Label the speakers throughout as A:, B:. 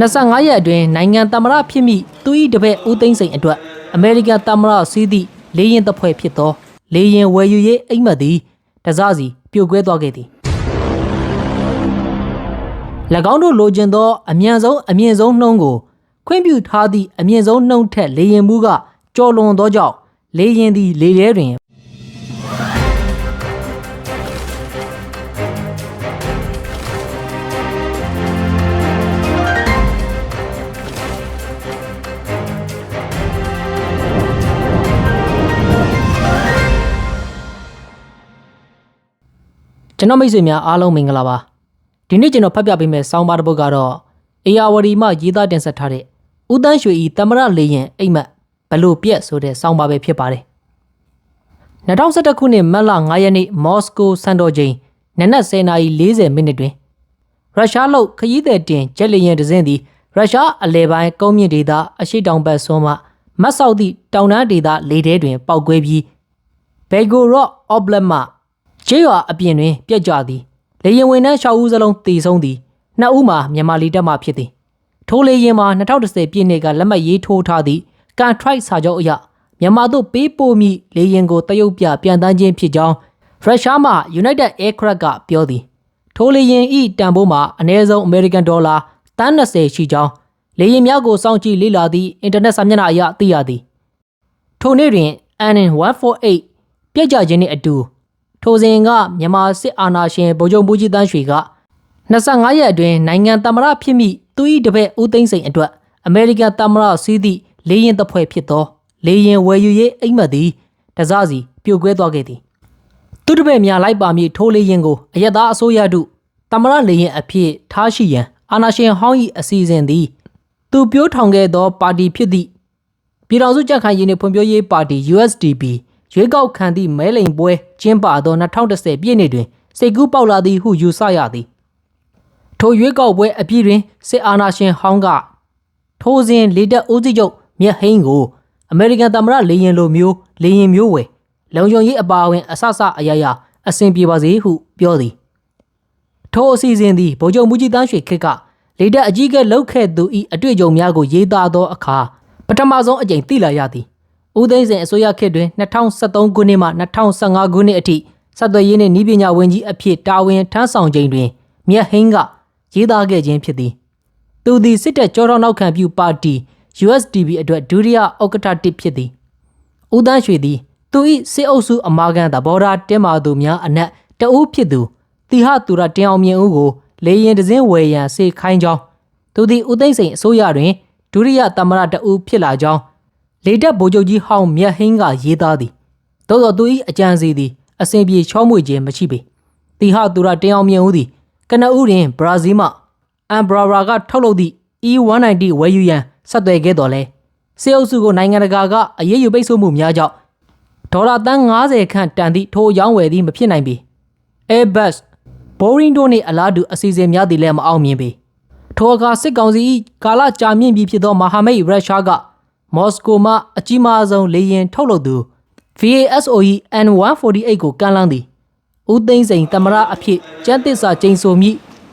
A: 25ရက်အတွင်းနိုင်ငံသမ္မတဖြစ်မိသူ၏တပည့်ဦးသိန်းစိန်အတွက်အမေရိကန်သမ္မတစီးသည့်လေရင်တပ်ဖွဲ့ဖြစ်သောလေရင်ဝယ်ယူရေးအိမ်မက်သည်တစစီပြိုကွဲသွားခဲ့သည်၎င်းတို့လိုချင်သောအမြန်ဆုံးအမြင့်ဆုံးနှုံးကိုခွင့်ပြုထားသည့်အမြင့်ဆုံးနှုံးထက်လေရင်မှုကကျော်လွန်သောကြောင့်လေရင်သည်လေထဲတွင် ကျွန်တော်မိတ်ဆွေများအားလုံးမင်္ဂလာပါဒီနေ့ကျွန်တော်ဖတ်ပြပေးမယ့်ဆောင်းပါးတစ်ပုဒ်ကတော့အေယာဝတီမှရေးသားတင်ဆက်ထားတဲ့ဦးတန်းရွှေဤတမရလေရင်အိမ်မက်ဘလို့ပြက်ဆိုတဲ့ဆောင်းပါးပဲဖြစ်ပါတယ်2011ခုနှစ်မတ်လ9ရက်နေ့မော်စကိုစံတော်ချိန်နနက်10:40မိနစ်တွင်ရုရှားလုပ်ခရီးသည်တင်ဂျက်လေယာဉ်တစ်စင်းသည်ရုရှားအလဲပိုင်းကုန်းမြင့်ဒေသအရှိတောင်ဘက်ဆွမ်းမှမတ်ဆောက်သည့်တောင်တန်းဒေသလေထဲတွင်ပောက်ကွဲပြီးဘေဂိုရော့အော့ဘလက်မှ ကျေးရွာအပြင်တွင်ပြက်ကြသည်လေရင်ဝင်နှန်း6ဦးစလုံးတည်ဆုံးသည်နှစ်ဦးမှာမြန်မာလီတက်မှဖြစ်သည်ထိုလေရင်မှာ2010ပြည့်နှစ်ကလက်မှတ်ရေးထိုးထားသည့်ကန်ထရိုက်စာချုပ်အရမြန်မာတို့ပေးပို့မိလေရင်ကိုတရုတ်ပြပြန်တန်းခြင်းဖြစ်ကြောင်းရုရှားမှ United Aircraft ကပြောသည်ထိုလေရင်ဤတန်ဖိုးမှာအနည်းဆုံး American Dollar တန်း20ရှိကြောင်းလေရင်များကိုစောင့်ကြည့်လေ့လာသည့်အင်တာနက်စာမျက်နှာအရသိရသည်ထိုနေ့တွင် AN148 ပြက်ကြခြင်းနှင့်အတူ ထိုစဉ်ကမြန်မာစစ်အာဏာရှင်ဗိုလ်ချုပ်မူကြီးတန်းရွှေက25ရက်အတွင်းနိုင်ငံသမ္မတဖြစ်မိသူ၏တပည့်ဦးသိန်းစိန်အတွက်အမေရိကန်သမ္မတစီးသည့်လေရင်တပ်ဖွဲ့ဖြစ်သောလေရင်ဝယ်ယူရေးအိမ်မက်သည်တစစီပြိုကွဲသွားခဲ့သည်သူတပည့်များလိုက်ပါမည့်ထိုလေရင်ကိုအယက်သားအစိုးရတို့သမ္မတလေရင်အဖြစ်ထားရှိရန်အာဏာရှင်ဟောင်း၏အစီအစဉ်သည်သူပြိုးထောင်ခဲ့သောပါတီဖြစ်သည့်ပြည်ထောင်စုကြံ့ခိုင်ရေးနှင့်ဖွံ့ဖြိုးရေးပါတီ USDP ရွေးကောက်ခံသည့်မဲလိန်ပွဲကျင်းပသော2010ပြည့်နှစ်တွင်စိတ်ကူးပေါက်လာသည်ဟုယူဆရသည်ထိုရွေးကောက်ပွဲအပြည့်တွင်စစ်အာဏာရှင်ဟောင်းကထိုစဉ်လေတပ်ဦးစီးချုပ်မြက်ဟိန်းကိုအမေရိကန်သမ္မတလေရင်လိုမျိုးလေရင်မျိုးဝယ်လုံခြုံရေးအပါအဝင်အဆအဆအယယအဆင်ပြေပါစေဟုပြောသည်ထိုအစီအစဉ်သည်ဗိုလ်ချုပ်မူကြီးတန်းရွှေခေတ်ကလေတပ်အကြီးအကဲလောက်ခဲ့သူ၏အတွေ့အကြုံများကိုရေးသားသောအခါပထမဆုံးအကြိမ်သိလာရသည် ဦးသိန်းစိန်အစိုးရခေတ်တွင်2013ခုနှစ်မှ2015ခုနှစ်အထိဆက်သွယ်ရေးနှင့်ဤပညာဝန်ကြီးအဖြစ်တာဝန်ထမ်းဆောင်ချိန်တွင်မြက်ဟင်းကရေးသားခဲ့ခြင်းဖြစ်သည်သူသည်စစ်တပ်ကြောထောက်နောက်ခံပြုပါတီ USDP အတွက်ဒုတိယဥက္ကဋ္ဌတစ်ဖြစ်သည်ဦးတန်းရွှေသည်သူ၏စစ်အုပ်စုအမာခံသဘောထားတင်းမာသူများအနက်တဦးဖြစ်သူတီဟသူရတင်အောင်မြင့်ဦးကိုလေရင်တစင်းဝယ်ရန်စေခိုင်းကြောင်းသူသည်ဦးသိန်းစိန်အစိုးရတွင်ဒုတိယသမ္မတတဦးဖြစ်လာကြောင်း လေတပ်ဗိုလ်ချုပ်ကြီးဟောင်းမြတ်ဟင်းကရေးသားသည်သို့သောသူ၏အကြံစီသည်အစဉ်ပြေချောမွေ့ခြင်းမရှိပေတီဟသူရတင်အောင်မြင့်ဦးသည်ကနဦးတွင်ဘရာဇီးမှအမ်ဘရာရာကထုတ်လုပ်သည့် E190 ဝယ်ယူရန်ဆက်သွယ်ခဲ့တော်လဲစေအုပ်စုကိုနိုင်ငံတကာကအရေးယူပိတ်ဆို့မှုများကြောင့်ဒေါ်လာတန်း90ခန့်တန်သည့်ထိုရောင်းဝယ်သည်မဖြစ်နိုင်ပေ Airbus Boeing တို့နှင့်အလားတူအစီအစဉ်များသည်လည်းမအောင်မြင်ပေထိုအခါစစ်ကောင်စီ၏ကာလကြာမြင့်ပြီဖြစ်သောမဟာမိတ်ရုရှားက မော်စကိုမှအကြီးမားဆုံးလေယာဉ်ထုတ်လုပ်သူ VASOE N148 ကိုကမ်းလှမ်းသည်ဦးသိန်းစိန်တမရအဖြစ်ကျန်းသစ္စာကျိန်ဆိုမိ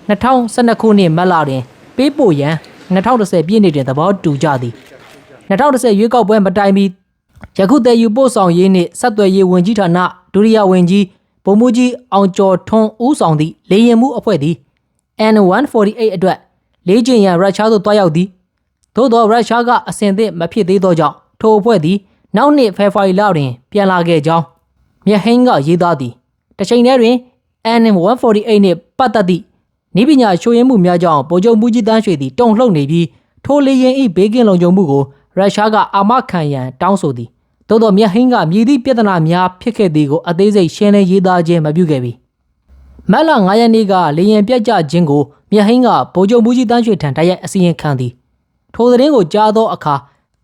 A: 2012ခုနှစ်မတ်လတွင် ပေးပို့ရန်2010ပြည့်နှစ်တွင်သဘောတူကြသည်2010ရွေးကောက်ပွဲမတိုင်မီယခုတည်ယူပို့ဆောင်ရေးနှင့်ဆက်သွယ်ရေးဝန်ကြီးဌာနဒုတိယဝန်ကြီးဗိုလ်မှူးကြီးအောင်ကျော်ထွန်းဦးဆောင်သည့်လေရင်မှုအဖွဲ့သည် N148 အတွက်လေးကျင်ရန်ရုရှားသို့တွားရောက်သည် သို့သောရုရှားကအဆင်သင့်မဖြစ်သေးသောကြောင့်ထိုအဖွဲ့သည်နောက်နှစ်ဖေဖော်ဝါရီလတွင်ပြန်လာခဲ့ကြောင်းမြဟင်းကရေးသားသည်တစ်ချိန်တည်းတွင် N148 နှင့်ပတ်သက်သည့်နိပညာချိုးယွင်းမှုများကြောင့်ဗိုလ်ချုပ်မူကြီးတန်းရွှေသည်တုံ့လှုပ်နေပြီးထိုလေရင်၏ဘေးကင်းလုံခြုံမှုကိုရုရှားကအာမခံရန်တောင်းဆိုသည်သို့သောမြဟင်းကမြည်သည့်ပြဿနာများဖြစ်ခဲ့သည်ကိုအသေးစိတ်ရှင်းလင်းရေးသားခြင်းမပြုခဲ့ပေမက်လ9ရက်နေ့ကလေရင်ပြတ်ကျခြင်းကိုမြဟင်းကဗိုလ်ချုပ်မူကြီးတန်းရွှေထံတိုက်ရိုက်အစီရင်ခံသည် ထိုသတင်းကိုကြားသောအခါ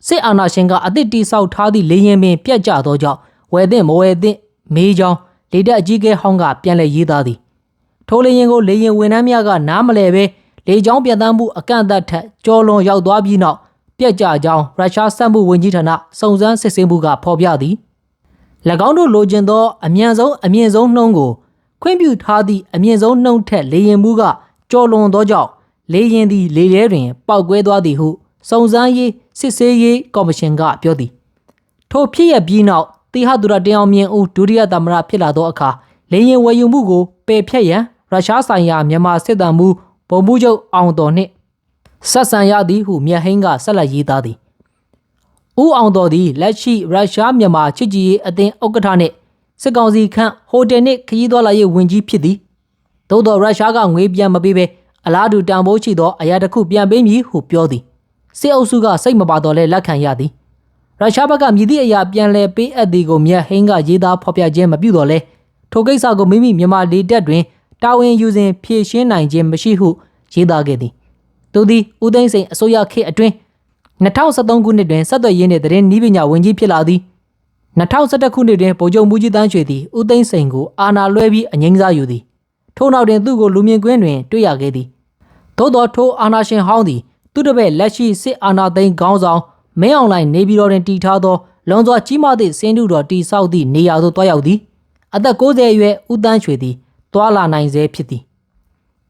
A: စစ်အာဏာရှင်ကအသစ်တိဆောက်ထားသည့်လေရင်ပင်ပြတ်ကျသောကြောင့်ဝယ်သင့်မဝယ်သင့်မေးကြောင်းလေတပ်အကြီးအကဲဟောင်းကပြန်လည်ရေးသားသည်ထိုလေရင်ကိုလေရင်ဝန်ထမ်းများကနားမလဲပဲလေကြောင်းပြန်တမ်းမှုအကန့်အသတ်ထက်ကျော်လွန်ရောက်သွားပြီးနောက်ပြက်ကြကြောင်းရုရှားစက်မှုဝန်ကြီးဌာနစုံစမ်းစစ်ဆေးမှုကဖော်ပြသည်၎င်းတို့လိုချင်သောအမြန်ဆုံးအမြင့်ဆုံးနှုံးကိုခွင့်ပြုထားသည့်အမြင့်ဆုံးနှုံးထက်လေရင်မှုကကျော်လွန်သောကြောင့် လေရင်သည်လေရဲတွင် ပောက်ကွဲသွားသည်ဟုစုံစမ်းရေးစစ်ဆေးရေးကော်မရှင်ကပြောသည်ထိုဖြစ်ရပြီးနောက်တီဟသူရတင်အောင်မြင်ဦးဒုတိယသမ္မတဖြစ်လာသောအခါလေရင်ဝယ်ယူမှုကိုပယ်ဖျက်ရန်ရုရှားဆိုင်ရာမြန်မာစစ်တပ်မှုဗိုလ်မှူးချုပ်အောင်တော်နှင့်ဆက်ဆံရသည်ဟုမြတ်ဟင်းကဆက်လက်ရေးသားသည်ဦးအောင်တော်သည်လက်ရှိရုရှားမြန်မာချစ်ကြည်ရေးအသင်းဥက္ကဋ္ဌနှင့်စစ်ကောင်စီခန့်ဟိုတယ်နှင့်ခရီးသွားလာရေးဝန်ကြီးဖြစ်သည်သို့တော်ရုရှားကငွေပြန်မပေးဘဲ အလားတူတန်ဖိုးရှိသောအရာတစ်ခုပြန်ပေးမည်ဟုပြောသည်စစ်အုပ်စုကစိတ်မပါတော့လဲလက်ခံရသည်ရုရှားဘက်ကမြည်သည့်အရာပြန်လဲပေးအပ်သည်ကိုမြတ်ဟင်းကရေးသားဖော်ပြခြင်းမပြုတော့လဲထိုကိစ္စကိုမိမိမြန်မာလေတပ်တွင်တာဝန်ယူစဉ်ဖြည့်ရှင်းနိုင်ခြင်းမရှိဟုရေးသားခဲ့သည်သူသည်ဦးသိန်းစိန်အစိုးရခေတ်အတွင်း2013ခုနှစ်တွင်ဆက်သွယ်ရေးနှင့်သတင်းနည်းပညာဝန်ကြီးဖြစ်လာသည်2011ခုနှစ်တွင်ဗိုလ်ချုပ်မူကြီးတန်းရွှေသည်ဦးသိန်းစိန်ကိုအာဏာလွှဲပြီးအငိမ့်စားယူသည် ထို့နောက်တွင်သူ့ကိုလူမြင်ကွင်းတွင်တွေ့ရခဲ့သည်သို့သောထိုအာနာရှင်ဟောင်းသည်သူ့တပည့်လက်ရှိစစ်အာဏာသိမ်းခေါင်းဆောင်မင်းအောင်လှိုင်နေပြည်တော်တွင်တည်ထားသောလွန်စွာကြီးမားသည့်စင်းတုတော်တည်ဆောက်သည့်နေရာသို့တွားရောက်သည်အသက်60အရွယ်ဦးတန်းရွှေသည်တွာလာနိုင်စေဖြစ်သည်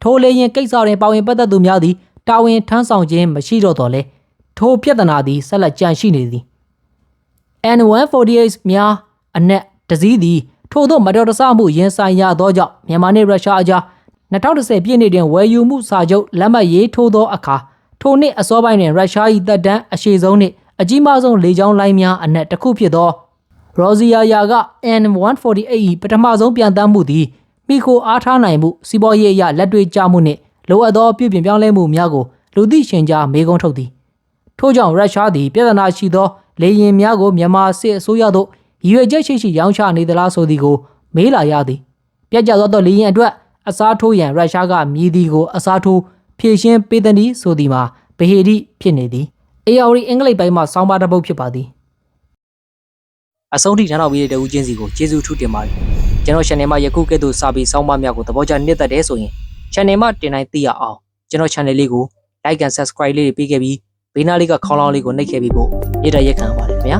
A: ထိုလေရင်ကိစ္စတွင်ပါဝင်ပတ်သက်သူများသည်တာဝန်ထမ်းဆောင်ခြင်းမရှိတော့တော့လဲထိုပြဿနာသည်ဆက်လက်ကြန့်ရှိနေသည် N148 များအနက်တစည်းသည် ထို့သောမတော်တဆမှုရင်ဆိုင်ရသောကြောင့်မြန်မာနှင့်ရုရှားအကြား2010ပြည့်နှစ်တွင်ဝယ်ယူမှုစာချုပ်လက်မှတ်ရေးထိုးသောအခါထိုနှစ်အစောပိုင်းတွင်ရုရှား၏တပ်တန်းအရှိဆုံးနှင့်အကြီးမားဆုံးလေကြောင်းလိုင်းများအနက်တစ်ခုဖြစ်သောရော်ဇီယာယာက N148 ၏ပထမဆုံးပြန်တမ်းမှုသည်မိခိုအားထားနိုင်မှုစီးပွားရေးအရလက်တွေ့ကျမှုနှင့်လိုအပ်သောပြုပြင်ပြောင်းလဲမှုများကိုလူသိရှင်ကြားမေးခွန်းထုတ်သည်ထို့ကြောင့်ရုရှားသည်ပြည်ထနာရှိသောလေယာဉ်များကိုမြန်မာစစ်အစိုးရသို့ ရည်ရွယ်ချက်ရှိရှိရောင်းချနေသလားဆိုသည်ကိုမေးလာရသည်ပြက်ကျသောသောလေယာဉ်အတွက်အစားထိုးရန်ရုရှားကမြည်သည်ကိုအစားထိုးဖြည့်ရှင်းပေးသည်နည်းဆိုသည်မှာဗဟေတိဖြစ်နေသည်အေယာရီအင်္ဂလိပ်ပိုင်းမှာစောင်းပါတစ်ပုဒ်ဖြစ်ပါသည်အဆုံးထိနားတော်ပြီးတဲ့ဦးချင်းစီကိုကျေးဇူးထူးတင်ပါတယ်ကျွန်တော် channel မှာယခုကဲ့သို့စာပေစောင်းပါများကိုသဘောကျနှစ်သက်တယ်ဆိုရင် channel မှာတင်တိုင်းသိရအောင်ကျွန်တော် channel လေးကို like and subscribe လေးတွေပေးခဲ့ပြီးဘေးနားလေးကခေါင်းလောင်းလေးကိုနှိပ်ခဲ့ပြီးဖို့ရတဲ့ရက်ခံပါတယ်ခင်ဗျာ